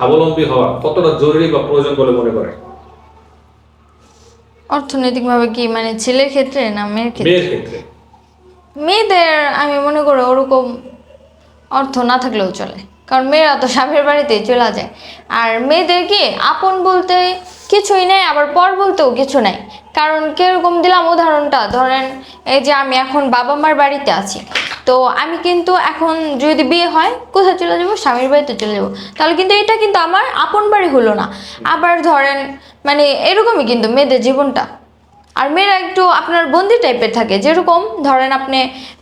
স্বাবলম্বী হওয়া কতটা জরুরি বা প্রয়োজন বলে মনে করেন অর্থনৈতিকভাবে কি মানে ছেলের ক্ষেত্রে না মেয়ের ক্ষেত্রে? মেয়ের ক্ষেত্রে। মেয়েদের আমি মনে করি ওরকম অর্থ না থাকলেও চলে। কারণ মেয়েরা তো স্বামীর বাড়িতে চলে যায়। আর মেয়েদের কি আপন বলতে কিছুই নেই আবার পর বলতেও কিছু নাই। কারণ কীরকম দিলাম উদাহরণটা ধরেন এই যে আমি এখন বাবা মার বাড়িতে আছি। তো আমি কিন্তু এখন যদি বিয়ে হয় কোথায় চলে যাব? স্বামীর বাড়িতে চলে যাব। তাহলে কিন্তু এটা কিন্তু আমার আপন বাড়ি হলো না। আবার ধরেন মানে এরকমই কিন্তু মেয়েদের জীবনটা। আর মেয়েরা একটু আপনার বন্দি টাইপের থাকে। যেরকম ধরেন আপনি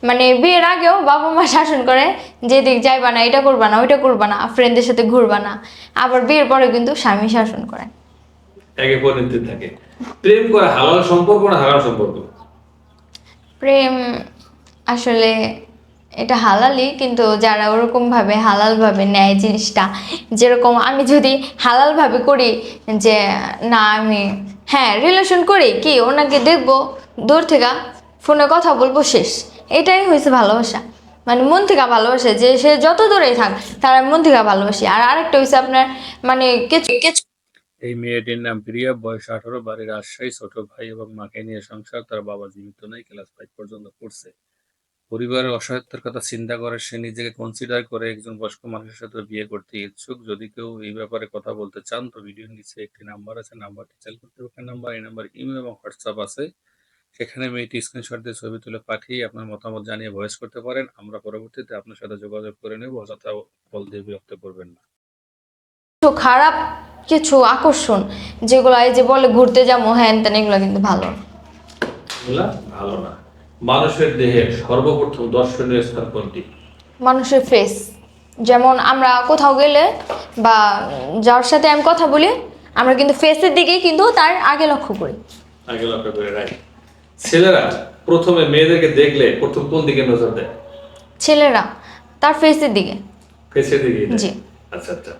মানে বিয়ের আগেও বাবা মা শাসন করে যেদিক যাইবা না এটা করবা না ওইটা করবা না ফ্রেন্ডদের সাথে ঘুরবা না। আবার বিয়ের পরে কিন্তু স্বামী শাসন করে। একে পরিণতি থাকে। প্রেম করা হালাল সম্পর্ক না হারাম সম্পর্ক? প্রেম আসলে এটা হালালই, কিন্তু যারা ওরকমভাবে হালালভাবে নেয় জিনিসটা, যেরকম আমি যদি হালালভাবে করি যে, না, আমি হ্যাঁ রিলেশন করি, কি ওনাকে দেখব, দূর থেকে ফোনে কথা বলব, শেষ। এটাই হয়েছে ভালোবাসা। মানে মন থেকে ভালোবাসে, যে সে যত দূরেই থাক, তার মন থেকে ভালোবাসি। আর আরেকটা হয়েছে আপনার মানে কিছু কিছু এই মেয়েটির নাম প্রিয়া, বয়স আঠারো, বাড়ির রাজশাহী, ছোট ভাই এবং মাকে নিয়ে সংসার, তার বাবা জীবিত নেই, ক্লাস ফাইভ পর্যন্ত পড়ছে। পরিবারের অসহায়তার কথা চিন্তা করে সে নিজেকে কনসিডার করে একজন বয়স্ক মানুষের সাথে বিয়ে করতে ইচ্ছুক। যদি কেউ এই ব্যাপারে কথা বলতে চান তো ভিডিওর নিচে একটি নাম্বার আছে নাম্বারটি চাল করতে হবে। নাম্বার এই নাম্বার ইমেল এবং হোয়াটসঅ্যাপ আছে। সেখানে মেয়েটি স্ক্রিনশট দিয়ে ছবি তুলে পাঠিয়ে আপনার মতামত জানিয়ে ভয়েস করতে পারেন। আমরা পরবর্তীতে আপনার সাথে যোগাযোগ করে নেব অযথা কল দিয়ে বিরক্ত করবেন না। খারাপ কিছু আকর্ষণ যেগুলো এই যে বলে ঘুরতে যাব হ্যান ত্যান এগুলো কিন্তু ভালো না। ভালো না। মানুষের দেহে সর্বপ্রথম দর্শনীয় স্থান কোনটি? মানুষের ফেস যেমন আমরা কোথাও গেলে বা যার সাথে আমি কথা বলি আমরা কিন্তু ফেসের দিকেই কিন্তু তার আগে লক্ষ্য করি। আগে লক্ষ্য করে রাখ ছেলেরা প্রথমে মেয়েদেরকে দেখলে প্রথম কোন দিকে নজর দেয়? ছেলেরা তার ফেসের দিকে। ফেসের দিকে জি। আচ্ছা আচ্ছা।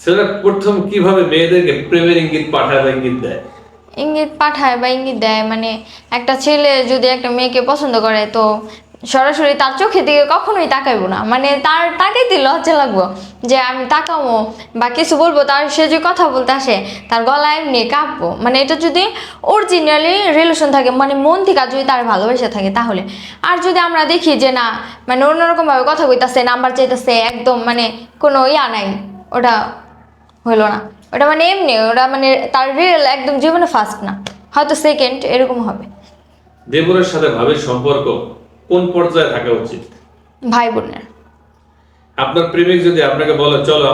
ছেলেরা প্রথম কীভাবে মেয়েদেরকে প্রেমের ইঙ্গিত পাঠায় বা ইঙ্গিত দেয়? ইঙ্গিত পাঠায় বা ইঙ্গিত দেয় মানে একটা ছেলে যদি একটা মেয়েকে পছন্দ করে, তো সরাসরি তার চোখের দিকে কখনোই তাকাইবো না। মানে তার তাকাইতে লজ্জা লাগবো যে আমি তাকাবো বা কিছু বলব, তার সে যে কথা বলতে আসে, তার গলায় এমনি কাঁপবো। মানে এটা যদি অরিজিনালি রিলেশন থাকে মানে মন থেকে যদি তার ভালোবাসা থাকে তাহলে। আর যদি আমরা দেখি যে না মানে অন্যরকমভাবে কথা কইতাছে নাম্বার চাইতেছে, একদম মানে কোনো ইয়া নাই, ওটা হলো না। ওটা মানে এমনি ওটা মানে তার রিয়েল একদম জীবনে ফার্স্ট না। হয়তো সেকেন্ড এরকম হবে। দেবরের সাথে ভাবির সম্পর্ক কোন পর্যায়ে থাকা উচিত? ভাই বোনের। আপনার প্রেমিক যদি আপনাকে বলে চলো